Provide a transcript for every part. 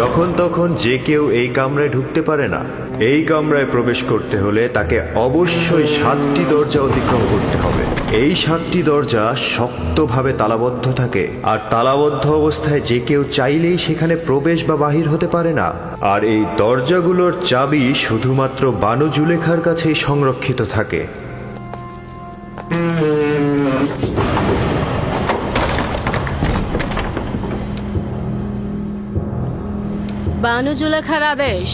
যখন তখন যে কেউ এই কামরায় ঢুকতে পারে না, এই কামরায় প্রবেশ করতে হলে তাকে অবশ্যই সাতটি দরজা অতিক্রম করতে হবে। এই সাতটি দরজা শক্তভাবে তালাবদ্ধ থাকে, আর তালাবদ্ধ অবস্থায় যে কেউ চাইলেই সেখানে প্রবেশ বা বাহির হতে পারে না। আর এই দরজাগুলোর চাবি শুধুমাত্র বানু জুলেখার কাছেই সংরক্ষিত থাকে। বানু জুলেখার আদেশ।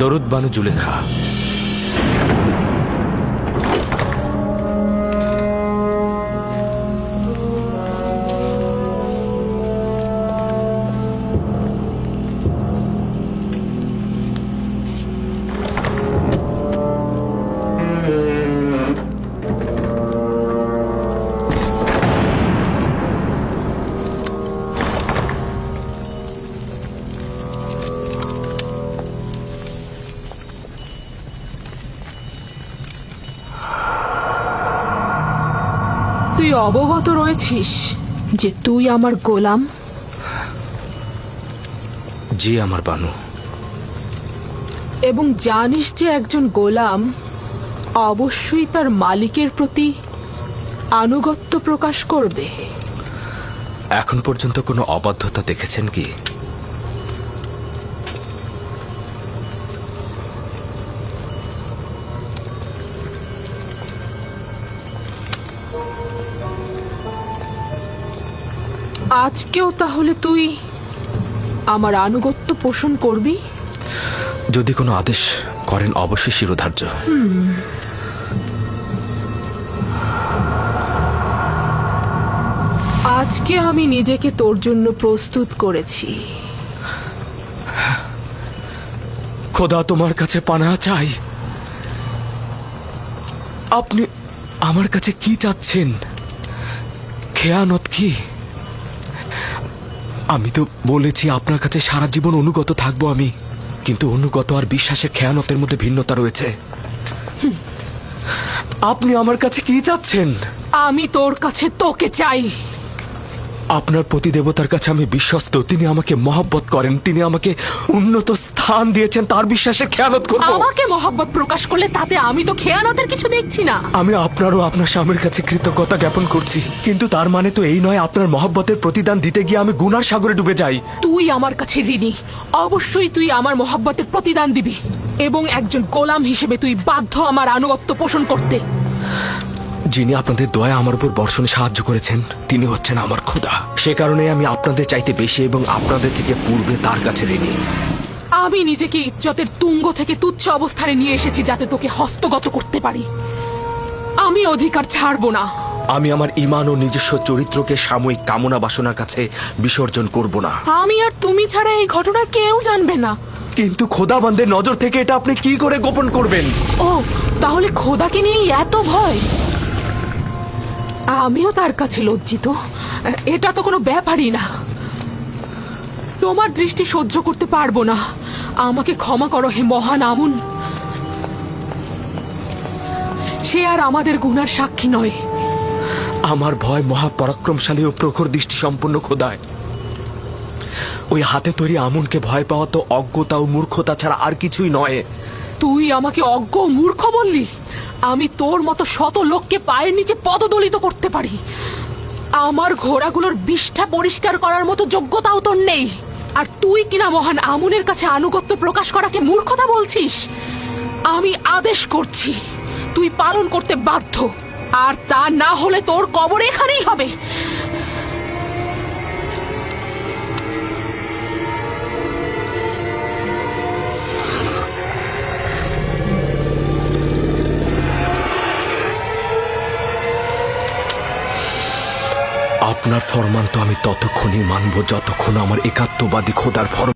দরুদ বানু জুলেখা। তুই অবগত রয়েছিস যে তুই আমার গোলাম? জি আমার বানু। এবং জানিস যে একজন গোলাম অবশ্যই তার মালিকের প্রতি আনুগত্য প্রকাশ করবে। এখন পর্যন্ত কোনো অবাধ্যতা দেখেছেন কি? আজকেও তাহলে তুই আমার আনুগত্য পোষণ করবি? যদি কোনো আদেশ করেন অবশ্যই শিরোধার্য। আজকে আমি নিজেকে তোর জন্য প্রস্তুত করেছি। খোদা তোমার কাছে পানা চাই। আপনি আমার কাছে কি চাচ্ছেন? খেয়ানত কি? আমি তো বলেছি আপনার কাছে সারা জীবন অনুগত থাকব আমি। কিন্তু অনুগত আর বিশ্বাসের খেয়ানতের মধ্যে ভিন্নতা রয়েছে। আপনি আমার কাছে কি চাচ্ছেন? আমি তোর কাছে তোকে চাই। আপনার প্রতি দেবতার কাছে আমি বিশ্বস্ত। তিনি আমাকে মহব্বত করেন তিনি আমাকে উন্নত স্থান দিয়েছেন তার বিশ্বাসে খেয়ানত করব। আমাকে মহব্বত প্রকাশ করলে তাতে আমি তো খেয়ানতের কিছু দেখছি না। আমি আপনারও আপনার স্বামীর কাছে কৃতজ্ঞতা জ্ঞাপন করছি। কিন্তু তার মানে তো এই নয় আপনার মহব্বতের প্রতিদান দিতে গিয়ে আমি গুনার সাগরে ডুবে যাই। তুই আমার কাছে ঋণী। অবশ্যই তুই আমার মহব্বতের প্রতিদান দিবি। এবং একজন গোলাম হিসেবে তুই বাধ্য আমার আনুগত্য পোষণ করতে। যিনি আপনাদের দয়া আমার উপর বর্ষণে সাহায্য করেছেন তিনি হচ্ছেন আমার খোদা। সে কারণে আমি আপনাদের চাইতে বেশি এবং আপনাদের থেকে পূর্বে তার কাছে ঋণী। আমি নিজেকে ইজ্জতের তুঙ্গ থেকে তুচ্ছ অবস্থানে নিয়ে এসেছি যাতে তোকে হস্তগত করতে পারি। আমি অধিকার ছাড়বো না। আমি আমার ইমান ও নিজস্ব চরিত্রকে সাময়িক কামনা বাসনার কাছে বিসর্জন করব না। আমি আর তুমি ছাড়া এই ঘটনা কেউ জানবে না। কিন্তু খোদা খোদাবান্দের নজর থেকে এটা আপনি কি করে গোপন করবেন? ও তাহলে খোদাকে নিয়ে এত ভয়? আমিও তার কাছে লজ্জিত। এটা তো কোনো ব্যাপারই না। তোমার দৃষ্টি সহ্য করতে পারব না। আমাকে ক্ষমা করো হে মহান আমুন। সে আর আমাদের গুনার সাক্ষী নয়। আমার ভয় মহাপরাক্রমশালী ও প্রখর দৃষ্টি সম্পন্ন খোদায়। ওই হাতে তৈরি আমুনকে ভয় পাওয়া তো অজ্ঞতা ও মূর্খতা ছাড়া আর কিছুই নয়। তুই আমাকে অজ্ঞ ও মূর্খ বললি? আমি তোর মতো শত লোককে পায়ের নিচে পদদলিত করতে পারি। আমার ঘোড়াগুলোর বিষ্ঠা পরিষ্কার করার মতো যোগ্যতাও তোর নেই। আর তুই কিনা মহান আমুনের কাছে আনুগত্য প্রকাশ করাকে মূর্খতা বলছিস? আমি আদেশ করছি, তুই পালন করতে বাধ্য। আর তা না হলে তোর কবর এখানেই হবে। আপনার ফরমান তো আমি ততক্ষণই মানব যতক্ষণ আমার একাত্মবাদী খোদার ফরমান